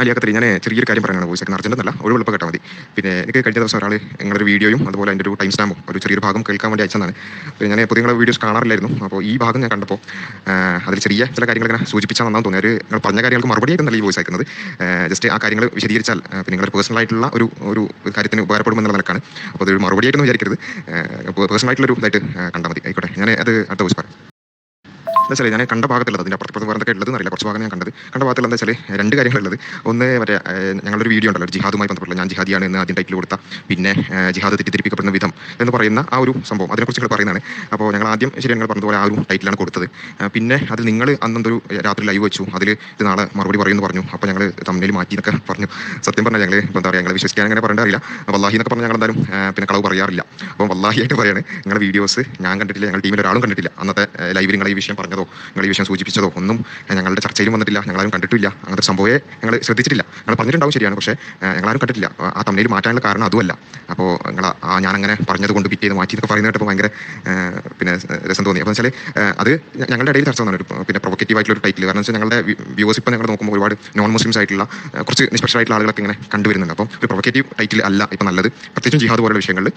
അലിയാക്കത്തിൽ ഞാൻ ചെറിയൊരു കാര്യം പറയാനാണ് വോയിസ് അർജന്റ് ഒരു ഒഴിവുള്ളപ്പോൾ കേട്ടാൽ മതി. പിന്നെ എനിക്ക് കഴിഞ്ഞ ദിവസം ഒരാൾ നിങ്ങളൊരു വീഡിയോയും അതുപോലെ അതിന്റെ ഒരു ടൈം സ്റ്റാമ്പും ഒരു ചെറിയൊരു ഭാഗം കേൾക്കാൻ വേണ്ടി അയച്ചതാണ്. പിന്നെ ഞാൻ പൊതുവെ നിങ്ങളുടെ വീഡിയോസ് കാണാറില്ലായിരുന്നു. അപ്പോൾ ഈ ഭാഗം ഞാൻ കണ്ടപ്പോൾ അതിൽ ചെറിയ ചില കാര്യങ്ങൾ ഇങ്ങനെ സൂചിപ്പിച്ചാൽ നന്നാന്ന് തോന്നി ഒരു നിങ്ങൾ പറഞ്ഞ കാര്യങ്ങൾക്ക് മറുപടി ആയിരുന്നല്ല ഈ വോയിസ് അയക്കുന്നത്. ജസ്റ്റ് ആ കാര്യങ്ങൾ വിശദീകരിച്ചാൽ പിന്നെ നിങ്ങളുടെ പേഴ്സണൽ ആയിട്ടുള്ള ഒരു ഒരു കാര്യത്തിന് ഉപകാരപ്പെടുമെന്നുള്ള നിലക്കാണ്. അപ്പോൾ അതൊരു മറുപടി ആയിട്ടൊന്നും വിചാരിക്കരുത്. പേഴ്സണൽ ആയിട്ടുള്ള ഒരു ഇതായിട്ട് കണ്ടാൽ മതി. ആയിക്കോട്ടെ. ഞാൻ അത് അടുത്ത വോയിസ് പറയാം. എന്താ വെച്ചാൽ ഞാൻ കണ്ട ഭാഗത്തുള്ളത് അതിന്റെ അപ്പുറത്ത് വേറെ ഉള്ളത് അറിയില്ല. കുറച്ച് ഭാഗം ഞാൻ കണ്ടത്. കണ്ട ഭാഗത്തിൽ എന്താ വെച്ചാൽ രണ്ട് കാര്യങ്ങളുള്ളത്. ഒന്ന് മറ്റേ ഞങ്ങളൊരു വീഡിയോ ഉണ്ടല്ലോ ജിഹാദുമായി ബന്ധപ്പെട്ടുള്ള ഞാൻ ജിഹാദിയാണ് എന്ന് ആദ്യം ടൈറ്റിൽ കൊടുത്ത പിന്നെ ജിഹാദ് തെറ്റിദ്ധരിപ്പിക്കപ്പെടുന്ന വിധം എന്ന് പറയുന്ന ആ ഒരു സംഭവം. അതിനെക്കുറിച്ച് നിങ്ങൾ പറയുന്നതാണ്. അപ്പോൾ ഞങ്ങൾ ആദ്യം ശരി ഞങ്ങൾ പറഞ്ഞതുപോലെ ആ ഒരു ടൈറ്റിലാണ് കൊടുത്തത്. പിന്നെ അതിൽ നിങ്ങൾ അന്നൊരു രാത്രി ലൈവ് വെച്ചു. അതിൽ ഇത് നാളെ മറുപടി പറയുമെന്ന് പറഞ്ഞു. അപ്പോൾ ഞങ്ങൾ തമ്മിൽ മാറ്റി എന്നൊക്കെ പറഞ്ഞു. സത്യം പറഞ്ഞാൽ ഞങ്ങൾ എന്താ പറയുക ഞങ്ങൾ വിശ്വസിക്കാൻ അങ്ങനെ പറയേണ്ട അറിയില്ല. വല്ലാഹി എന്നൊക്കെ പറഞ്ഞാൽ ഞങ്ങൾ എന്തായാലും പിന്നെ കളവ് പറയാറില്ല. അപ്പോൾ വല്ലാഹിയായിട്ട് പറയാണ് നിങ്ങളുടെ വീഡിയോസ് ഞാൻ കണ്ടിട്ടില്ല ഞങ്ങളുടെ ടീമിൽ ഒരാളും കണ്ടിട്ടില്ല. അന്നത്തെ ലൈവിൽ നിങ്ങൾ ഈ വിഷയം പറഞ്ഞതോ? നിങ്ങൾ ഈ വിഷയം സൂചിപ്പിച്ചതോ? ഒന്നും ഞങ്ങളുടെ ചർച്ചയിലും വന്നിട്ടില്ല. ഞങ്ങളാരും കണ്ടിട്ടില്ല. അങ്ങനത്തെ സംഭവമേ ഞങ്ങൾ ശ്രദ്ധിച്ചിട്ടില്ല. ഞങ്ങൾ പറഞ്ഞിട്ടുണ്ടാവും ശരിയാണ്. പക്ഷേ ഞങ്ങളാരും കണ്ടിട്ടില്ല. ആ- തമ്മിൽ മാറ്റാനുള്ള കാരണം അതുമല്ല. അപ്പോൾ നിങ്ങൾ ആ ഞാൻ അങ്ങനെ പറഞ്ഞത് കൊണ്ട് പിറ്റേന്ന് മാറ്റി എന്നൊക്കെ പറയുന്നത് ഭയങ്കര പിന്നെ രസം തോന്നി. അപ്പോൾ വെച്ചാൽ അത് ഞങ്ങളുടെ ഇടയിൽ ചർച്ച വന്നു പിന്നെ പ്രൊവക്കേറ്റീവ് ആയിട്ടുള്ള ഒരു ടൈറ്റിൽ കാരണം വെച്ചാൽ ഞങ്ങളുടെ വ്യൂവേഴ്സ് ഇപ്പോൾ ഞങ്ങൾ നോക്കുമ്പോൾ ഒരുപാട് നോൺ മുസ്ലിംസ് ആയിട്ടുള്ള കുറച്ച് നിഷ്പക്ഷമായിട്ടുള്ള ആളുകളൊക്കെ ഇങ്ങനെ കണ്ടുവരുന്നുണ്ട്. അപ്പോൾ ഒരു പ്രൊവക്കേറ്റീവ് ടൈറ്റിൽ അല്ല ഇപ്പോൾ നല്ലത്. പ്രത്യേകിച്ചും ജിഹാദ് പോലുള്ള വിഷയങ്ങളിൽ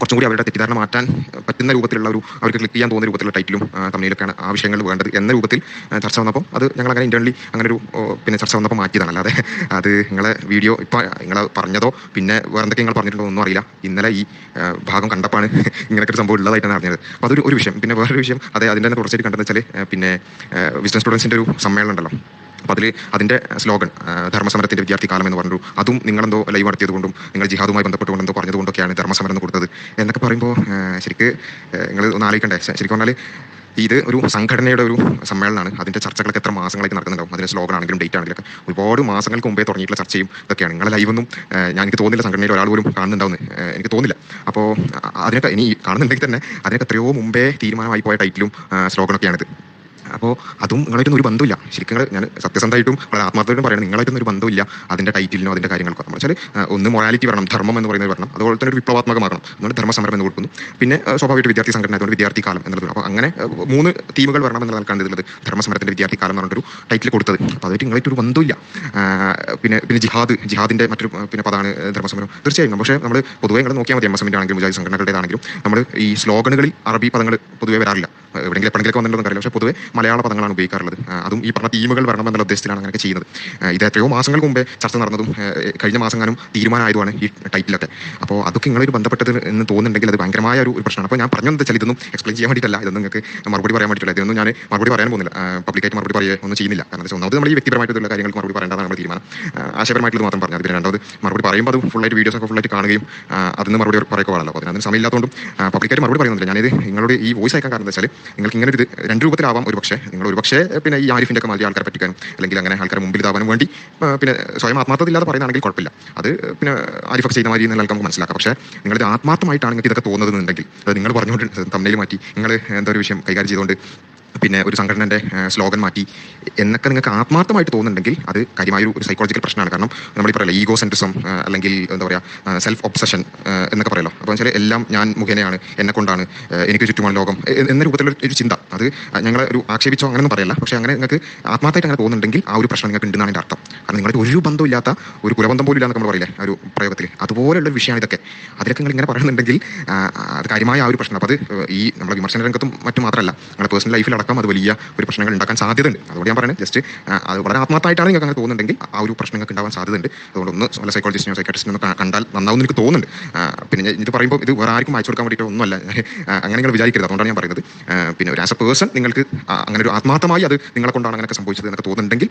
കുറച്ചും കൂടി അവരുടെ തെറ്റിദ്ധാരണ മാറ്റാൻ പറ്റുന്ന രൂപത്തിലുള്ള ഒരു അവർക്ക് ക്ലിക്ക് ചെയ്യാൻ തോന്നുന്ന രൂപത്തിലുള്ള ടൈറ്റിലും തമ്മിലൊക്കെയാണ് ആ വിഷയങ്ങൾ വേണ്ടത് എന്ന രൂപത്തിൽ ചർച്ച വന്നപ്പോൾ അത് ഞങ്ങൾ അങ്ങനെ ഇന്റേണലി അങ്ങനെ ഒരു പിന്നെ ചർച്ച വന്നപ്പോൾ മാറ്റിയതാണ്. അല്ലാതെ അത് നിങ്ങളെ വീഡിയോ ഇപ്പോൾ നിങ്ങൾ പറഞ്ഞതോ പിന്നെ വേറെ എന്തൊക്കെ നിങ്ങൾ പറഞ്ഞിട്ടുണ്ടോ ഒന്നും അറിയില്ല. ഇന്നലെ ഈ ഭാഗം കണ്ടപ്പോൾ ഇങ്ങനെയൊക്കെ ഒരു സംഭവം ഉള്ളതായിട്ടാണ് അറിഞ്ഞത്. അപ്പോൾ അതൊരു ഒരു വിഷയം. പിന്നെ വേറൊരു വിഷയം അതെ അതിന്റെ തന്നെ തുടർച്ചയായിട്ട് കണ്ടെന്ന് വെച്ചാൽ പിന്നെ ബിസിനസ് സ്റ്റുഡൻസിന്റെ ഒരു സമ്മേളനം ഉണ്ടല്ലോ. അപ്പോൾ അതിൽ അതിന്റെ സ്ലോഗൻ ധർമ്മസമരത്തിന്റെ വിദ്യാർത്ഥി കാലം എന്ന് പറഞ്ഞു അതും നിങ്ങളെന്തോ ലൈവ് നടത്തിയത് കൊണ്ടും നിങ്ങൾ ജിഹാദുമായി ബന്ധപ്പെട്ടുകൊണ്ട് എന്തോ പറഞ്ഞതുകൊണ്ടൊക്കെയാണ് ധർമ്മസമരം എന്ന് കൊടുത്തത്. എന്നൊക്കെ പറയുമ്പോൾ ശരിക്ക് നിങ്ങൾ ഒന്ന് ആലോചിക്കണ്ടേ? ശരിക്കും പറഞ്ഞാൽ ഇത് ഒരു സംഘടനയുടെ ഒരു സമ്മേളനമാണ്. അതിന്റെ ചർച്ചകളൊക്കെ എത്ര മാസങ്ങളൊക്കെ നടക്കുന്നുണ്ടാവും. അതിന്റെ സ്ലോഗൻ ആണെങ്കിലും ഡേറ്റ് ആണെങ്കിലും ഒരുപാട് മാസങ്ങൾക്ക് മുമ്പേ തുടങ്ങിയിട്ടുള്ള ചർച്ചയും ഇതൊക്കെയാണ്. നിങ്ങളെ ലൈവൊന്നും ഞാൻ എനിക്ക് തോന്നില്ല സംഘടനയിൽ ഒരാൾ പോലും കാണുന്നുണ്ടാവുമെന്ന് എനിക്ക് തോന്നില്ല അപ്പോൾ അതിനൊക്കെ ഇനി കാണുന്നുണ്ടെങ്കിൽ തന്നെ അതിനൊക്കെ എത്രയോ മുമ്പേ തീരുമാനമായി പോയ ടൈറ്റിലും സ്ലോഗനൊക്കെയാണിത്. അപ്പോൾ അതും നിങ്ങളായിട്ടൊന്നും ഒരു ബന്ധമില്ല. ശരിക്കും നിങ്ങൾ ഞാൻ സത്യസന്ധമായിട്ടും വളരെ ആത്മാർത്ഥമായിട്ടും പറയണം നിങ്ങളായിട്ടൊന്നും ഒരു ബന്ധമില്ല. അതിന്റെ ടൈറ്റിലിനോ അതിന്റെ കാര്യങ്ങൾക്കോ. നമ്മൾ വെച്ചാൽ ഒന്ന് മൊറാലിറ്റി വരണം ധർമ്മം എന്ന് പറയുന്നത് വരണം. അതുപോലെ തന്നെ ഒരു വിപ്ലവാത്മകമാകണം അതുകൊണ്ട് ധർമ്മസമരം എന്ന് കൊടുക്കുന്നു. പിന്നെ സ്വാഭാവികമായിട്ട് വിദ്യാർത്ഥി സംഘടന അതുകൊണ്ട് വിദ്യാർത്ഥി കാലം എന്നുള്ളത് അപ്പോൾ അങ്ങനെ മൂന്ന് തീമുകൾ വരണം എന്നുള്ള നിലക്കാണ് ഇതിലുള്ളത് ധർമ്മസമരത്തിന്റെ വിദ്യാർത്ഥി കാലം എന്ന് പറഞ്ഞൊരു ടൈറ്റിൽ കൊടുത്തത്. അപ്പോൾ അതായിട്ട് നിങ്ങളായിട്ടൊരു ബന്ധമില്ല. പിന്നെ പിന്നെ ജിഹാദ് ജിഹാദിന്റെ മറ്റൊരു പിന്നെ പദമാണ് ധർമ്മസമരം. തീർച്ചയായും. പക്ഷേ നമ്മൾ പൊതുവേ നിങ്ങൾ നോക്കിയാൽ മതി എം എസ് എമ്മിന്റെ ആണെങ്കിലും മുജാഹിദ് സംഘടനകളുടേതാണെങ്കിലും. നമ്മൾ ഈ സ്ലോഗനുകളിൽ അറബി പദങ്ങൾ പൊതുവേ വരാറില്ല. എവിടെയെങ്കിലും എപ്പോഴെങ്കിലും വന്നിട്ടുണ്ടെന്ന് അറിയില്ല പക്ഷേ പൊതുവേ മലയാള പദങ്ങളാണ് ഉപയോഗിക്കാറുള്ളത്. അതും ഈ പറഞ്ഞ തീമുകൾ വരണം എന്നുള്ള ഉദ്ദേശത്തിലാണ് അങ്ങനെയൊക്കെ ചെയ്യുന്നത്. ഇത് എത്രയോ മാസങ്ങൾക്ക് മുമ്പേ ചർച്ച നടന്നതും കഴിഞ്ഞ മാസങ്ങാനും തീരുമാനമായതുമാണ് ഈ ടൈറ്റിലൊക്കെ. അപ്പോൾ അതൊക്കെ നിങ്ങളൊരു ബന്ധപ്പെട്ടത് എന്ന് തോന്നുന്നുണ്ടെങ്കിൽ അത് ഭയങ്കരമായ ഒരു പ്രശ്നമാണ്. അപ്പോൾ ഞാൻ പറഞ്ഞത് വെച്ചാൽ ഇതൊന്നും എക്സ്പ്ലെയിൻ ചെയ്യാൻ വേണ്ടിയിട്ടല്ല. ഇതൊന്നും നിങ്ങൾക്ക് മറുപടി പറയാൻ വേണ്ടിയിട്ടില്ല. ഇതൊന്നും ഞാൻ മറുപടി പറയാൻ പോകുന്നില്ല. പബ്ലിക്കായിട്ട് മറുപടി പറയുക ഒന്നും ചെയ്യുന്നില്ല. കാരണം എന്താ വെച്ചാൽ ഒന്നാമത് നമ്മൾ ഈ വ്യക്തിപരമായിട്ടുള്ള കാര്യങ്ങൾ മറുപടി പറയേണ്ടതാണ് നമ്മൾ തീരുമാനം. ആശയപരമായിട്ടുള്ളത് മാത്രം പറഞ്ഞത് പിന്നെ രണ്ടാമത് മറുപടി പറയുമ്പോൾ അത് ഫുള്ളായിട്ട് വീഡിയോസ് ഒക്കെ ഫുള്ളായിട്ട് കാണുകയും അതിന് മറുപടി പറയുക പാടല്ലോ അപ്പോൾ അതിന് സമയമില്ലാത്തതുകൊണ്ടും പബ്ലിക്കായിട്ട് മറുപടി പറയുന്നില്ല ഞാനിത് നിങ്ങളോട് ഈ വോയിസ് അയക്കാൻ കാരണം എന്താ വെച്ചാൽ നിങ്ങൾക്ക് ഇങ്ങനെ ഒരു രണ്ട് രൂപത്തിലാവാം ഒരു പക്ഷേ. നിങ്ങൾ ഒരു പക്ഷേ പിന്നെ ഈ ആരിഫിന്റെ ഒക്കെ മാതിരി ആൾക്കാരെ പറ്റിക്കാനും അല്ലെങ്കിൽ അങ്ങനെ ആൾക്കാരെ മുമ്പിൽ ഇതാവാനും വേണ്ടി പിന്നെ സ്വയം ആത്മാർത്ഥതയില്ലാതെ പറയുന്നതാണെങ്കിൽ കുഴപ്പമില്ല. അത് പിന്നെ ആരിഫൊക്കെ ചെയ്ത മാതിരി എന്നുള്ള നമുക്ക് മനസ്സിലാക്കാം. പക്ഷേ നിങ്ങളിത് ആത്മാർത്ഥമായിട്ടാണ് നിങ്ങൾക്ക് ഇതൊക്കെ തോന്നുന്നതെന്നുണ്ടെങ്കിൽ അത് നിങ്ങൾ പറഞ്ഞുകൊണ്ട് തമ്മിൽ മാറ്റി നിങ്ങൾ എന്താ ഒരു വിഷയം കൈകാര്യം ചെയ്തുകൊണ്ട് പിന്നെ ഒരു സംഘടനന്റെ സ്ലോഗൻ മാറ്റി എന്നൊക്കെ നിങ്ങൾക്ക് ആത്മാർത്ഥമായിട്ട് തോന്നുന്നുണ്ടെങ്കിൽ അത് കാര്യമായൊരു ഒരു സൈക്കോളജിക്കൽ പ്രശ്നമാണ്. കാരണം നമ്മൾ പറയല്ലോ ഈഗോ സെൻട്രിസം അല്ലെങ്കിൽ എന്താ പറയുക സെൽഫ് ഒബ്സഷൻ എന്നൊക്കെ പറയല്ലോ. അപ്പോൾ വെച്ചാൽ എല്ലാം ഞാൻ മുഖേനയാണ് എന്നെ കൊണ്ടാണ് എനിക്ക് ചുറ്റുമാണ് ലോകം എന്ന രൂപത്തിലുള്ള ഒരു ചിന്ത. അത് ഞങ്ങൾ ഒരു ആക്ഷേപിച്ചോ അങ്ങനെയൊന്നും പറയല്ല. പക്ഷേ അങ്ങനെ നിങ്ങൾക്ക് ആത്മാർത്ഥമായിട്ട് അങ്ങനെ തോന്നുന്നുണ്ടെങ്കിൽ ആ ഒരു പ്രശ്നം നിങ്ങൾക്ക് ഉണ്ടെന്നാണ് എന്റെ അർത്ഥം. കാരണം നിങ്ങളുടെ ഒരു ബന്ധമില്ലാത്ത ഒരു കുലബന്ധം പോലും ഇല്ലാന്ന് നമ്മൾ പറയില്ലേ ഒരു പ്രയോഗത്തിൽ അതുപോലെയുള്ള വിഷയമാണ് ഇതൊക്കെ. അതിലൊക്കെ നിങ്ങൾ ഇങ്ങനെ പറയുന്നുണ്ടെങ്കിൽ അത് കാര്യമായ ആ ഒരു പ്രശ്നം. അപ്പോൾ അത് ഈ നമ്മുടെ വിമർശന രംഗത്തും മറ്റും മാത്രമല്ല നമ്മുടെ പേഴ്സണൽ ലൈഫിലടക്കം അത് വലിയ ഒരു പ്രശ്നങ്ങൾ ഉണ്ടാക്കാൻ സാധ്യതയുണ്ട്. അതുകൊണ്ട് ഞാൻ പറയുന്നത് ജസ്റ്റ് അത് വളരെ ആത്മാർത്ഥമായിട്ടാണ് നിങ്ങൾക്ക് അങ്ങനെ തോന്നുന്നുണ്ടെങ്കിൽ ആ ഒരു പ്രശ്നങ്ങൾക്ക് ഉണ്ടാവാൻ സാധ്യതയുണ്ട്. അതുകൊണ്ട് ഒന്ന് നല്ല സൈക്കോളജിസ്റ്റിനോ സൈക്കാട്രിസ്റ്റിനോ കണ്ടാൽ നന്നാവും എനിക്ക് തോന്നുന്നുണ്ട്. പിന്നെ ഇത് പറയുമ്പോൾ ഇത് വേറെ ആർക്കും അയച്ചു കൊടുക്കാൻ വേണ്ടിയിട്ട് ഒന്നുമല്ല. അങ്ങനെ നിങ്ങൾ വിചാരിക്കരുത്. അതുകൊണ്ടാണ് ഞാൻ പറയുന്നത്. പിന്നെ ഒരു ആസ് എ പേഴ്സൺ നിങ്ങൾക്ക് അങ്ങനെ ഒരു ആത്മാർത്ഥമായി അത് നിങ്ങളെ കൊണ്ടാണ് അങ്ങനെയൊക്കെ സംഭവിച്ചത് എന്നൊക്കെ തോന്നുന്നുണ്ടെങ്കിൽ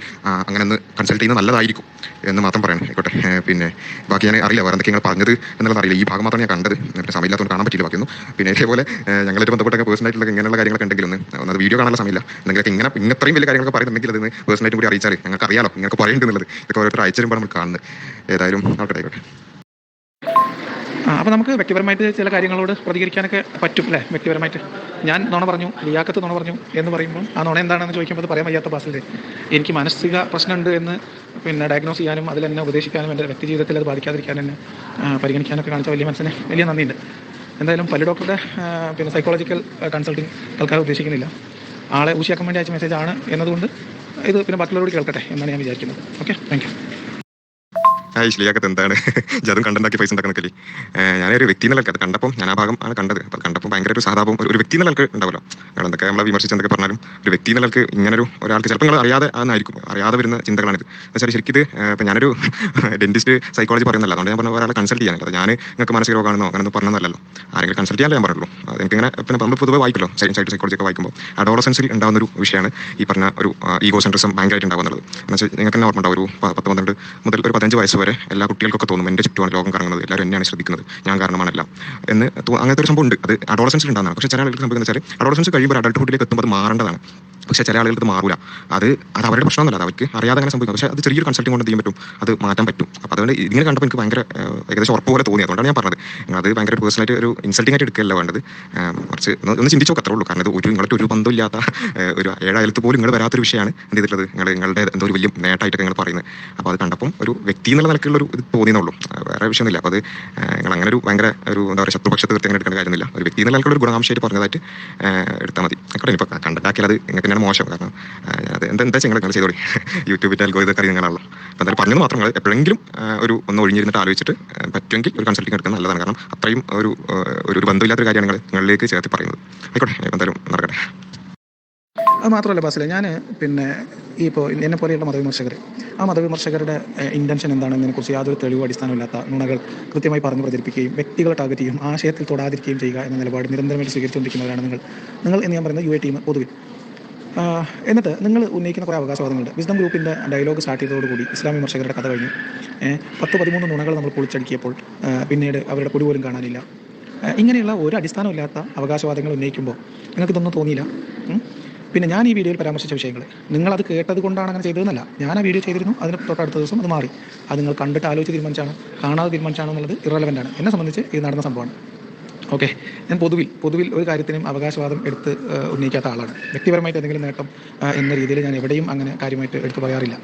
അങ്ങനെ ഒന്ന് കൺസൾട്ട് ചെയ്യുന്നത് നല്ലതായിരിക്കും എന്ന് മാത്രം പറയണം ആയിക്കോട്ടെ. പിന്നെ ബാക്കി ഞാൻ അറിയില്ല. വേറെ എന്തൊക്കെ നിങ്ങൾ പറഞ്ഞത് എന്നുള്ളത് അറിയില്ല. ഈ ഭാഗം മാത്രമേ ഞാൻ കണ്ടത്. പിന്നെ സമയമില്ലാത്തതുകൊണ്ട് കാണാൻ പറ്റില്ല ബാക്കിയൊന്നും. പിന്നെ ഇതേപോലെ ഞങ്ങളൊരു ബന്ധപ്പെട്ട പേഴ്സണായിട്ടുള്ള ഇങ്ങനെയുള്ള കാര്യങ്ങളൊക്കെ ഉണ്ടെങ്കിൽ ഒന്ന് അത് വീഡിയോ കാണാനുള്ള സമയമില്ല. നിങ്ങൾക്ക് ഇങ്ങനെ ഇങ്ങനെ ഇത്രയും വലിയ കാര്യങ്ങളൊക്കെ പറയുന്നുണ്ടെങ്കിൽ അതിന് പേഴ്സണായിട്ട് കൂടി അറിയിച്ചാൽ ഞങ്ങൾക്ക് അറിയാലോ നിങ്ങൾക്ക് പറയുന്നുണ്ടെന്നുള്ളത് ഇതൊക്കെ ഓരോരുത്തർ അയച്ചു തരുമ്പോൾ നമ്മൾ കാണുന്നത്. ഏതായാലും ആവട്ടെ ആയിക്കോട്ടെ. അപ്പോൾ നമുക്ക് വ്യക്തിപരമായിട്ട് ചില കാര്യങ്ങളോട് പ്രതികരിക്കാനൊക്കെ പറ്റും അല്ലേ? വ്യക്തിപരമായിട്ട്. ഞാൻ നോണ പറഞ്ഞു ലിയാക്കത്ത് നോണ പറഞ്ഞു എന്ന് പറയുമ്പോൾ ആ നോണ എന്താണെന്ന് ചോദിക്കുമ്പോൾ പറയാൻ വയ്യാത്ത ബാസിലെ എനിക്ക് മാനസിക പ്രശ്നമുണ്ട് എന്ന് പിന്നെ ഡയഗ്നോസ് ചെയ്യാനും അതിൽ എന്നെ ഉപദേശിക്കാനും എന്റെ വ്യക്തി ജീവിതത്തിൽ അത് ബാധിക്കാതിരിക്കാൻ എന്നെ പരിഗണിക്കാനൊക്കെ കാണിച്ച വലിയ മനസ്സിന് വലിയ നന്ദിയുണ്ട്. എന്തായാലും പല ഡോക്ടറുടെ പിന്നെ സൈക്കോളജിക്കൽ കൺസൾട്ടിങ് തൽക്കാലം ഉദ്ദേശിക്കുന്നില്ല. ആളെ ഊശിയാക്കാൻ വേണ്ടി അയച്ച മെസ്സേജാണ് എന്നതുകൊണ്ട് ഇത് പിന്നെ ബാക്കിയുള്ളവരോട് കേൾക്കട്ടെ എന്നാണ് ഞാൻ വിചാരിക്കുന്നത്. ഓക്കെ താങ്ക് യു ഹായ് ശ്രീയാക്കത്ത് എന്താണ്? ജതും കണ്ടുണ്ടാക്കി പൈസ ഉണ്ടാക്കുന്നൊക്കെ ഞാനൊരു വ്യക്തി നിലയ്ക്ക് അത് കണ്ടപ്പോൾ ഞാൻ ആ ഭാഗം ആണ് കണ്ടത്. അപ്പോൾ കണ്ടപ്പോൾ ഭയങ്കര ഒരു സാധാപം ഒരു വ്യക്തി നിലയ്ക്ക് ഉണ്ടാവുമല്ലോ കാരണം എന്തൊക്കെ നമ്മളെ വിമർശിച്ച് എന്തൊക്കെ പറഞ്ഞാലും ഒരു വ്യക്തി നിലയ്ക്ക് ഇങ്ങനൊരു ഒരാൾക്ക് ചിലപ്പോൾ നിങ്ങൾ അറിയാതെ ആണെന്നായിരിക്കും. അറിയാതെ വരുന്ന ചിന്തകളാണിത്. എന്നുവെച്ചാൽ ശരിക്കും ഇത് ഇപ്പം ഞാനൊരു ഡെന്റിസ്റ്റ് സൈക്കോളജി പറയുന്നല്ല അതുകൊണ്ട് ഞാൻ പറഞ്ഞ ഒരാളെ കൺസൾട്ട് ചെയ്യാനല്ല. ഞാൻ നിങ്ങൾക്ക് മാനസിക രോഗമാണെന്നോ അങ്ങനെയൊന്നും പറഞ്ഞതല്ലല്ലോ. ആരെങ്കിലും കൺസൾട്ട് ചെയ്യാൻ ഞാൻ പറഞ്ഞുള്ളൂ അത് എനിക്കിങ്ങനെ പിന്നെ നമ്മൾ പൊതുവെ വായിക്കല്ലോ. സൈഡ് സൈക്കോളജി ഒക്കെ വായിക്കുമ്പോൾ. അഡോളസൻസിൽ ഉണ്ടാകുന്ന ഒരു വിഷയമാണ് ഈ പറഞ്ഞ ഒരു ഈഗോ സെൻട്രിസം ഭയങ്കരമായിട്ട് ഉണ്ടാകുന്നത് എന്ന് വെച്ചാൽ നിങ്ങൾക്ക് തന്നെ ഓർമ്മ ഉണ്ടാവും ഒരു പത്ത് പന്ത്രണ്ട് മുതൽ ഒരു പതിനഞ്ച് വയസ്സ് വരെ എല്ലാ കുട്ടികൾക്കൊക്കെ തോന്നും എന്റെ ചുറ്റുമാണ് ലോകം കറങ്ങുന്നത് എല്ലാവരും എന്നെയാണ് ശ്രദ്ധിക്കുന്നത് ഞാൻ കാരണമാണ് എല്ലാം എന്ന് അങ്ങനത്തെ ഒരു സംഭവം ഉണ്ട് അത് അഡോളസൻസിൽ ഉണ്ടാകുന്നതാണ്. പക്ഷേ ചില ആളുകൾക്ക് സംഭവിക്കുന്നത് വെച്ചാൽ അഡോളസൻസ് കഴിയുമ്പോൾ അഡൾട്ട്ഹുഡിലേക്ക് എത്തുമ്പോൾ അത് മാറേണ്ടതാണ്. പക്ഷേ ചില ആളുകൾക്ക് അത് മാറില്ല അത് അത് അവരുടെ പ്രശ്നമൊന്നുമല്ല. അത് അവർക്ക് അറിയാതെ അങ്ങനെ സംഭവിക്കും പക്ഷേ അത് ചെറിയൊരു കൺസൾട്ടിംഗ് കൊണ്ട് ചെയ്യാൻ പറ്റും? അത് മാറ്റാൻ പറ്റും. അപ്പോൾ അതുകൊണ്ട് ഇങ്ങനെ കണ്ടപ്പോൾ എനിക്ക് ഭയങ്കര ഏകദേശം ഉറപ്പ് പോലെ തോന്നി. അതുകൊണ്ടാണ് ഞാൻ പറഞ്ഞത്. അത് ഭയങ്കര പേഴ്സണലായിട്ട് ഒരു ഇൻസൾട്ടിംഗ് ആയിട്ട് എടുക്കുകയല്ല വേണ്ടത്. കുറച്ച് ഒന്ന് ചിന്തിച്ചോ അത്രേ ഉള്ളൂ. കാരണം ഇത് ഒരു നിങ്ങളുടെ ഒരു ബന്ധമില്ലാത്ത ഒരു ഏഴായാലത്ത് പോലും നിങ്ങൾ വരാത്തൊരു വിഷയമാണ് എന്ത് ചെയ്തിട്ടുള്ളത്? നിങ്ങൾ നിങ്ങളുടെ എന്തോ ഒരു വലിയ നേട്ടമായിട്ടൊക്കെ നിങ്ങൾ പറയുന്നത്. അപ്പോൾ അത് കണ്ടപ്പം ഒരു വ്യക്തി എന്നുള്ള നിലക്കുള്ള ഒരു ഇത് തോന്നിയെന്നുള്ളൂ വേറെ വിഷയമൊന്നുമില്ല. അപ്പോൾ അത് നിങ്ങൾ അങ്ങനെ ഒരു ഭയങ്കര ഒരു എന്താ പറയുക ശത്രുപക്ഷത്ത് കൃത്യം എടുക്കേണ്ട കാര്യമൊന്നുമില്ല. ഒരു വ്യക്തി എന്നുള്ള നിലക്കുള്ള ഒരു ഗുണാംശമായിട്ട് പറഞ്ഞതായിട്ട് എടുത്താൽ മതി. ആയിക്കോട്ടെ. ഇപ്പോൾ കണ്ടാക്കിയാൽ അത് നിങ്ങൾക്ക് തന്നെയാണ് മോശം കാരണം അത് എന്താ എന്താ നിങ്ങൾ നിങ്ങൾ ചെയ്തോളി. യൂട്യൂബിന്റെ അൽഗോ ഇതൊക്കെ അറിയാം നിങ്ങളാണല്ലോ അപ്പോൾ എന്തായാലും പറഞ്ഞത് മാത്രം നിങ്ങൾ എപ്പോഴെങ്കിലും ഒരു ഒന്ന് ഒഴിഞ്ഞിരുന്നിട്ട് ആലോചിച്ചിട്ട് പറ്റുമെങ്കിൽ ഒരു കൺസൾട്ടിങ് എടുക്കുന്നത് നല്ലതാണ്. കാരണം അത്രയും ഒരു ഒരു ബന്ധമില്ലാത്തൊരു കാര്യമാണ് നിങ്ങൾ നിങ്ങളിലേക്ക് ചേർത്ത് പറയുന്നത്. ആയിക്കോട്ടെ എന്തായാലും നടക്കട്ടെ. അത് മാത്രമല്ല ബാസിലെ ഞാൻ പിന്നെ ഈ ഇപ്പോൾ എന്നെ പോലെയുള്ള മതവിമർശകർ ആ മതവിമർശകരുടെ ഇന്റൻഷൻ എന്താണെന്നതിനെക്കുറിച്ച് യാതൊരു തെളിവ് അടിസ്ഥാനമില്ലാത്ത നുണകൾ കൃത്യമായി പറഞ്ഞു പ്രചരിപ്പിക്കുകയും വ്യക്തികളെ ടാർഗറ്റ് ചെയ്യും ആശയത്തിൽ തൊടാതിരിക്കുകയും ചെയ്യുക എന്ന നിലപാട് നിരന്തരമായിട്ട് സ്വീകരിച്ചുകൊണ്ടിരിക്കുന്നവരാണ് നിങ്ങൾ. നിങ്ങൾ എന്ന് ഞാൻ പറയുന്നത് യു എ ടീം പൊതുവിൽ. എന്നിട്ട് നിങ്ങൾ ഉന്നയിക്കുന്ന കുറേ അവകാശവാദങ്ങളുണ്ട്. വിസ്ഡം ഗ്രൂപ്പിന്റെ ഡയലോഗ് സ്റ്റാർട്ട് ചെയ്തതോടുകൂടി ഇസ്ലാം വിമർശകരുടെ കഥ കഴിഞ്ഞു. പത്ത് പതിമൂന്ന് നുണകൾ നമ്മൾ പൊളിച്ചടുക്കിയപ്പോൾ പിന്നീട് അവരുടെ കൊടി പോലും കാണാനില്ല ഇങ്ങനെയുള്ള ഒരു അടിസ്ഥാനമില്ലാത്ത അവകാശവാദങ്ങൾ ഉന്നയിക്കുമ്പോൾ നിങ്ങൾക്ക് ഇതൊന്നും തോന്നിയില്ല? പിന്നെ ഞാൻ ഈ വീഡിയോയിൽ പരാമർശിച്ച വിഷയങ്ങൾ നിങ്ങളത് കേട്ടത് കൊണ്ടാണ് അങ്ങനെ ചെയ്തതെന്നല്ല. ഞാൻ ആ വീഡിയോ ചെയ്തിരുന്നു. അതിന് തൊട്ടടുത്ത ദിവസം അത് മാറി. അത് നിങ്ങൾ കണ്ടിട്ട് ആലോചിച്ച് തീരുമാനിച്ചാണ് കാണാതെ തീരുമാനിച്ചാണോ എന്നുള്ളത് ഇറലവന്റ് ആണ്. എന്നെ സംബന്ധിച്ച് ഇത് നടന്ന സംഭവമാണ്. ഓക്കെ. ഞാൻ പൊതുവിൽ പൊതുവിൽ ഒരു കാര്യത്തിനും അവകാശവാദം എടുത്ത് ഉന്നയിക്കാത്ത ആളാണ്. വ്യക്തിപരമായിട്ട് എന്തെങ്കിലും നേട്ടം എന്ന രീതിയിൽ ഞാൻ എവിടെയും അങ്ങനെ കാര്യമായിട്ട് എടുത്തു പറയാറില്ല.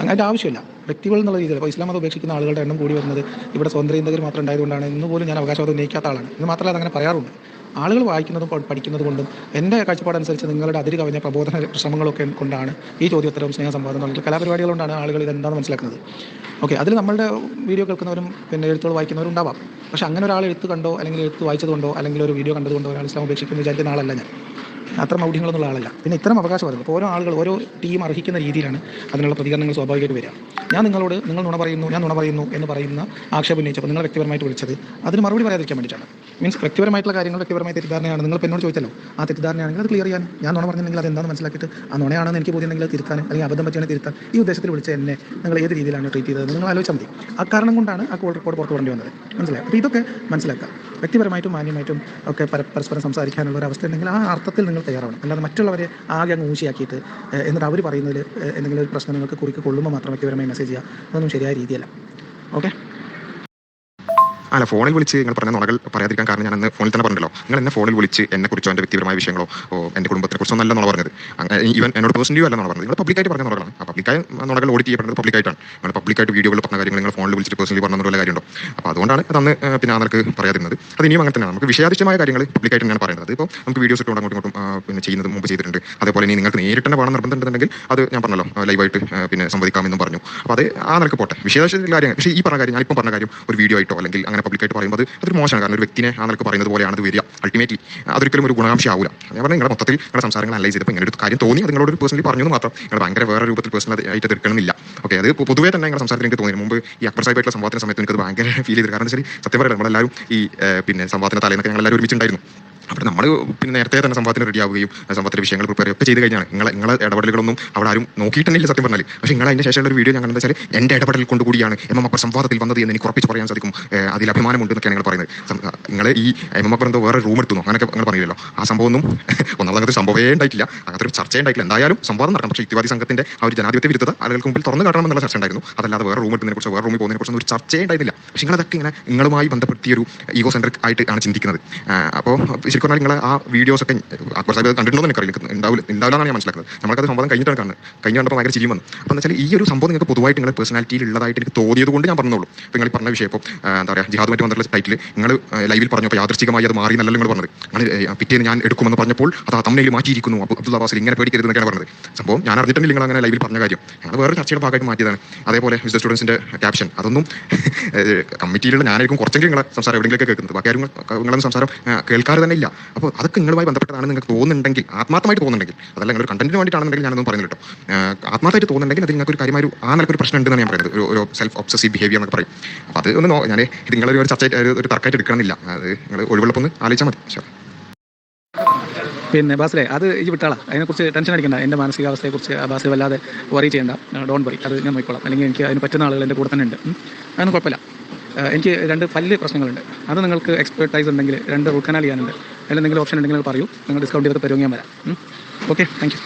അതിന്റെ ആവശ്യമില്ല. വ്യക്തികൾ എന്നുള്ള രീതിയിൽ ഇപ്പോൾ ഇസ്ലാം അത് ഉപേക്ഷിക്കുന്ന ആളുകളുടെ എണ്ണം കൂടി വരുന്നത് ഇവിടെ സ്വതന്ത്ര ചിന്തകർ മാത്രം ഉണ്ടായതുകൊണ്ടാണ്. ഇന്ന് പോലും ഞാൻ അവകാശവാദം ഉന്നയിക്കാത്ത ആളാണ്. ഇത് മാത്രമല്ല അതങ്ങനെ പറയാറുണ്ട്. ആളുകൾ വായിക്കുന്നതും പഠിക്കുന്നത് കൊണ്ടും എന്റെ കാഴ്ചപ്പാടനുസരിച്ച് നിങ്ങളുടെ അതിര് കവിഞ്ഞ പ്രബോധന ശ്രമങ്ങളൊക്കെ കൊണ്ടാണ് ഈ ചോദ്യോത്തരവും സ്നേഹസംവാദം തുടങ്ങിയ കലാപരിപാടികൾ കൊണ്ടാണ് ആളുകൾ ഇതെന്താണെന്ന് മനസ്സിലാക്കുന്നത്. ഓക്കെ അതിൽ നമ്മളുടെ വീഡിയോ കേൾക്കുന്നവരും പിന്നെ എഴുത്തുകൾ വായിക്കുന്നവരും ഉണ്ടാവാം പക്ഷെ അങ്ങനെ ഒരാൾ എഴുത്ത് കണ്ടോ അല്ലെങ്കിൽ എഴുത്ത് വായിച്ചതുകൊണ്ടോ അല്ലെങ്കിൽ ഒരു വീഡിയോ കണ്ടതുകൊണ്ടോ ഒരാൾ ഇസ്ലാം ഉപേക്ഷിക്കുന്ന വിചാരിക്കുന്ന ആളല്ല ഞാൻ. അത്ര മൗഢ്യങ്ങളൊന്നുള്ള ആളല്ല. പിന്നെ ഇത്തരം അവകാശവാദങ്ങൾ ഓരോ ആളുകൾ ഓരോ ടീം അർഹിക്കുന്ന രീതിയിലാണ് അതിനുള്ള പ്രതികരണങ്ങൾ സ്വാഭാവികമായിട്ട് വരിക. ഞാൻ നിങ്ങളോട് നിങ്ങൾ നുണ പറയുന്നു ഞാൻ നുണ പറയുന്നു എന്ന് പറയുന്ന ആക്ഷേപം ഉന്നയിച്ചപ്പോൾ നിങ്ങൾ വ്യക്തിപരമായിട്ട് വിളിച്ചത് അതിന് മറുപടി പറയാതിരിക്കാൻ വേണ്ടിയിട്ടാണ്. മീൻസ് വ്യക്തിപരമായിട്ടുള്ള കാര്യങ്ങൾ വ്യക്തിപരമായ തെറ്റിദ്ധാരണയാണ് നിങ്ങൾ എന്നോട് ചോദിച്ചല്ലോ. ആ തെറ്റിദ്ധാരണയാണെങ്കിൽ അത് ക്ലിയർ ചെയ്യാൻ ഞാൻ നുണ പറഞ്ഞിട്ടുണ്ടെങ്കിൽ അത് എന്താണെന്ന് മനസ്സിലാക്കിയിട്ട് ആ നുണയാണെന്ന് എനിക്ക് ബോധ്യമുണ്ടെങ്കിൽ അത് തിരുത്താൻ അല്ലെങ്കിൽ അബദ്ധം പറ്റിയാണ് തിരുത്താൻ ഈ ഉദ്ദേശത്തിൽ വിളിച്ച എന്നെ നിങ്ങൾ ഏത് രീതിയിലാണ് ട്രീറ്റ് ചെയ്തത് നിങ്ങൾ ആലോചിച്ചാൽ മതി. ആ കാരണം കൊണ്ടാണ് ആ കോൾ റിപ്പോർട്ട് പുറത്തു വരേണ്ടി വന്നത് മനസ്സിലായി? അപ്പോൾ ഇതൊക്കെ മനസ്സിലാക്കുക. വ്യക്തിപരമായിട്ടും മാന്യമായിട്ടും ഒക്കെ പരസ്പരം സംസാരിക്കാനുള്ള ഒരു അവസ്ഥ ഉണ്ടെങ്കിൽ ആ അർത്ഥത്തിൽ നിങ്ങൾ തയ്യാറാവണം. അല്ലാതെ മറ്റുള്ളവരെ ആകെ അങ്ങ് ഊശിയാക്കിയിട്ട് എന്നിട്ട് അവർ പറയുന്നതിൽ എന്തെങ്കിലും ഒരു പ്രശ്നം നിങ്ങൾക്ക് കുറിക്ക് കൊള്ളുമ്പോൾ മാത്രം വ്യക്തിപരമായി മെസ്സേജ് ചെയ്യുക അതൊന്നും ശരിയായ രീതിയല്ല. ഓക്കെ അല്ല ഫോണിൽ വിളിച്ച് നിങ്ങൾ പറഞ്ഞ നുണകൾ പറയാതിരിക്കാൻ കാരണം ഞാൻ അന്ന് ഫോണിൽ തന്നെ പറഞ്ഞല്ലോ. നിങ്ങൾ എന്നെ ഫോണിൽ വിളിച്ച് എന്നെ കുറിച്ചോ എന്റെ വ്യക്തിപരമായ വിഷയങ്ങളോ എന്റെ കുടുംബത്തിനെ കുറിച്ചോ നല്ല നുണ പറഞ്ഞത്. ഈവൻ എന്നോട് പേഴ്സണലി അല്ല നുണ പറഞ്ഞത്. നിങ്ങൾ പബ്ലിക്കായിട്ട് പറഞ്ഞ നുണകളാണ്. ആ പബ്ലിക്കായ നുണകൾ ഓഡിറ്റ് ചെയ്യപ്പെടുന്നത് പബ്ലിക്കായിട്ടാണ് നിങ്ങൾ പബ്ലിക്കായിട്ട് വീഡിയോകൾ പറഞ്ഞ കാര്യങ്ങൾ നിങ്ങൾ ഫോണിൽ വിളിച്ചിട്ട് പേഴ്സണലി പറഞ്ഞ നുള്ള കാര്യമുണ്ടോ? അപ്പോൾ അതുകൊണ്ടാണ് അതന്ന് പിന്നെ നിനക്ക് പറയാതിരുന്നത്. അത് ഇനിയും അങ്ങനെ തന്നെയാണ്. നമുക്ക് വിഷയാധിഷ്ഠമായ കാര്യങ്ങൾ പബ്ലിക്കായിട്ട് ഞാൻ പറയുന്നത്. ഇപ്പോൾ നമുക്ക് വീഡിയോസ് ഇട്ടുകൊണ്ട് അങ്ങോട്ടും ഇങ്ങോട്ടും പിന്നെ ചെയ്യുന്നത് മുമ്പ് ചെയ്തിട്ടുണ്ട്. അതേപോലെ ഇനി നിങ്ങൾക്ക് നേരിട്ട് തന്നെ വേണം നിർബന്ധമുണ്ടെന്നുണ്ടെങ്കിൽ അത് ഞാൻ പറഞ്ഞല്ലോ ലൈവായിട്ട് പിന്നെ സംവദിക്കാമെന്നും പറഞ്ഞു. അപ്പോൾ അത് ആ നിനക്ക് പോട്ടെ. വിഷയാധിഷ്ഠ കാര്യങ്ങൾ പക്ഷേ ഈ പറഞ്ഞ കാര്യം ഞാനിപ്പോൾ പറഞ്ഞ കാര്യം ഒരു വീഡിയോ ആയിട്ടോ അല്ലെങ്കിൽ അങ്ങനെ പബ്ലിക്കായിട്ട് പറയുമ്പോൾ അത് അതൊരു മോശമാണ്. കാരണം ഒരു വ്യക്തിനെ ആ നിലയ്ക്ക് പറയുന്നത് പോലെയാണ് അത് വരിക. അൾട്ടിമേറ്റ്ലി അതൊരിക്കലും ഒരു ഗുണാംശം ആവില്ല ഞാൻ പറഞ്ഞാൽ നിങ്ങളുടെ മൊത്തത്തിൽ നിങ്ങളുടെ സംസാരങ്ങൾ അനലൈസ് ചെയ്തപ്പോൾ ഇങ്ങനെ ഒരു കാര്യം തോന്നി. അത് നിങ്ങളോട് പേഴ്സണലി പറഞ്ഞു മാത്രം. നിങ്ങൾ ഭയങ്കര വേറെ രൂപത്തിൽ പേഴ്സണൽ ആയിട്ട് തീർക്കണമെന്നില്ല ഓക്കെ അത് പൊതുവേ തന്നെ നിങ്ങളുടെ സംസാരത്തിൽ എനിക്ക് തോന്നി മുമ്പ് ഈ അക്ബർ സാഹിബായിട്ടുള്ള സംവാദത്തിന് സമയത്ത് എനിക്ക് ഭയങ്കര ഫീൽ ചെയ്തു കാരണം ശരി സത്യം പറയാം നമ്മളെല്ലാവരും ഈ പിന്നെ സംവാദത്തിന് തലേന്നൊക്കെ ഞങ്ങളെല്ലാവരും ഒരുമിച്ചുണ്ടായിരുന്നു. അപ്പോൾ നമ്മൾ പിന്നെ നേരത്തെ തന്നെ സംഭവത്തിന് റെഡി ആവുകയും സംഭവത്തിന്റെ വിഷയങ്ങൾ പ്രിപ്പയർ ഒക്കെ ചെയ്ത് കഴിഞ്ഞാണ്. നിങ്ങളെ നിങ്ങളെ ഇടപെടലുകളൊന്നും അവിടെ ആരും നോക്കിയിട്ടില്ല സത്യം പറഞ്ഞാൽ പക്ഷേ നിങ്ങൾ അതിന്റെ ശേഷമുള്ള ഒരു വീഡിയോ ഞാൻ കണ്ടെന്ന് വെച്ചാൽ എന്റെ ഇടപെടൽ കൊണ്ടുകൂടിയാണ് എം എം അക്ബർ സംവാദത്തിൽ വന്നത് എന്ന് എനിക്ക് ഉറപ്പിച്ച് പറയാൻ സാധിക്കും. അതിൽ അഭിമാനമുണ്ട് എന്നൊക്കെയാണ് നിങ്ങൾ പറയുന്നത് നിങ്ങൾ ഈ എം എം അക്ബർ എന്തോ വേറെ റൂം എടുത്തുന്നു അങ്ങനെയൊക്കെ നിങ്ങൾ പറയുമല്ലോ ആ സംഭവം ഒന്നും ഒന്നാമത് അങ്ങനത്തെ ഒരു സംഭവമേ ഉണ്ടായിട്ടില്ല. അങ്ങനത്തെ ഒരു ചർച്ച ഉണ്ടായിട്ടില്ല. എന്തായാലും സംവാദം നടക്കണം. പക്ഷേ യുക്തിവാദി സംഘത്തിന്റെ ആ ഒരു ജനാധിപത്യ വിരുദ്ധത ആളുകൾക്ക് മുമ്പിൽ തുറന്നു കാട്ടണമെന്നുള്ള ചർച്ച ഉണ്ടായിരുന്നു. അതല്ലാതെ വേറെ റൂം എടുത്തതിനെ കുറിച്ച് വേറെ റൂമിൽ പോകുന്നതിനെ കുറിച്ചൊന്നും ഒരു ചർച്ചയേ ഉണ്ടായിരുന്നില്ല. പക്ഷേ നിങ്ങളതൊക്കെ ഇങ്ങനെ നിങ്ങളുമായി ബന്ധപ്പെടുത്തിയ ഒരു ഈഗോ സെൻട്രിക് ആയിട്ട് ആണ് ചിന്തിക്കുന്നത്. അപ്പോൾ ശരിക്കും പറഞ്ഞാൽ നിങ്ങളെ ആ വീഡിയോസ് ഒക്കെ അക്ബർ സാഹിബ് കണ്ടിട്ടുണ്ടോ എന്ന് എനിക്കറിയില്ല ഉണ്ടാവില്ല ഉണ്ടാവില്ല ഞാൻ മനസ്സിലാക്കുന്നത്. നമ്മൾക്കത് സംഭവം കഴിഞ്ഞിട്ടാണ് കാണുന്നത്. കഴിഞ്ഞ് കണ്ടപ്പോൾ ഭയങ്കര ചിരിയും വന്നു. അപ്പോൾ എന്ന് വെച്ചാൽ ഈ ഒരു സംഭവം നിങ്ങൾക്ക് പൊതുവായിട്ട് നിങ്ങളുടെ പേഴ്സണാലിറ്റിയിൽ ഉള്ളതായിട്ട് എനിക്ക് തോന്നിയത് കൊണ്ട് ഞാൻ പറഞ്ഞോളൂ. അപ്പോൾ നിങ്ങൾ പറഞ്ഞ വിഷയം ഇപ്പോൾ എന്താ പറയുക ജിഹാദുമായിട്ട് വന്നിട്ടുള്ള ടൈറ്റിൽ നിങ്ങൾ ലൈവിൽ പറഞ്ഞപ്പോൾ യാദൃശ്ചികമായി അത് മാറി എന്നല്ല നിങ്ങൾ പറഞ്ഞത്. ഏ, പിറ്റേന്ന് ഞാൻ എടുക്കുമെന്ന് പറഞ്ഞപ്പോൾ അത് ആ തമ്മിൽ മാറ്റിയിരിക്കുന്നു. അബ്ദുള്ള വാസിൽ ഇങ്ങനെ പേടിക്കരുത് എന്നൊക്കെയാണ് പറഞ്ഞത്. സംഭവം ഞാൻ അറിഞ്ഞിട്ടുണ്ടെങ്കിൽ നിങ്ങൾ അങ്ങനെ ലൈവിൽ പറഞ്ഞ കാര്യം. ഞങ്ങൾ വേറെ ചർച്ചയുടെ ഭാഗമായിട്ട് മാറ്റിയതാണ്. അതേപോലെ വിസിറ്റർ സ്റ്റുഡൻസിന്റെ ക്യാപ്ഷൻ അതൊന്നും കമ്മിറ്റിയിലുള്ള ഞാനായിരിക്കും കുറച്ചെങ്കിലും നിങ്ങളെ സംസാരം എവിടെയെങ്കിലൊക്കെ കേൾക്കുന്നത്. ബാക്കി ആരും നിങ്ങളൊന്നും സംസാരം കേൾക്കാറ് തന്നെ ഇല്ല. അപ്പോൾ അതൊക്കെ നിങ്ങളുമായി ബന്ധപ്പെട്ടതാണ് നിങ്ങൾക്ക് തോന്നുന്നുണ്ടെങ്കിൽ ആത്മാർത്ഥമായിട്ട് തോന്നുന്നുണ്ടെങ്കിൽ അതല്ല നിങ്ങളൊരു കണ്ടന്റിന് വേണ്ടിയിട്ടാണെന്നുണ്ടെങ്കിൽ ഞാനൊന്നും പറയുന്നില്ല കേട്ടോ. ആത്മാർത്ഥമായിട്ട് തോന്നുന്നുണ്ടെങ്കിൽ അത് നിങ്ങൾക്ക് ഒരു കാര്യമായ ഒരു ആ നിലക്കൊരു പ്രശ്നം ഉണ്ടെന്ന് ഞാൻ പറയുന്നത്. ഒരു സെൽഫ് ഒബ്സസീവ് ബിഹേവിയർ എന്നൊക്കെ പറയും. അപ്പോൾ അത് ഒന്ന് ഞാൻ ഇത് നിങ്ങളൊരു ചർച്ച ഒരു- തർക്കമായിട്ട് എടുക്കണമെന്നില്ല അത് നിങ്ങൾ ഒഴിവുള്ളപ്പോൾ ഒന്ന് ആലോചിച്ചാൽ മതി. ശരി. പിന്നെ ബാസിലെ അത് ഈ വിട്ടാളാ. അതിനെക്കുറിച്ച് ടെൻഷൻ അടിക്കണ്ട. എന്റെ മാനസികാവസ്ഥയെക്കുറിച്ച് ആ ബാസിൽ വല്ലാതെ വറി ചെയ്യേണ്ട. ഡോൺ വറി അത് ഞാൻ നോക്കിക്കോളാം. അല്ലെങ്കിൽ എനിക്ക് അതിന് പറ്റുന്ന ആളുകൾ എന്റെ കൂടെ തന്നെ ഉണ്ട്. അതൊന്നും കുഴപ്പമില്ല. എനിക്ക് രണ്ട് പല്ല് പ്രശ്നങ്ങളുണ്ട്. അത് നിങ്ങൾക്ക് എക്സ്പെർട്ടൈസ് ഉണ്ടെങ്കിൽ രണ്ട് റൂട്ട് കനാൽ ചെയ്യാനുണ്ട്. അതിൽ എന്തെങ്കിലും ഓപ്ഷൻ ഉണ്ടെങ്കിൽ പറയൂ. നിങ്ങൾ ഡിസ്കൗണ്ട് ചെയ്തൊക്കെ തരുമെങ്കിൽ ഞാൻ വരാം. Okay thank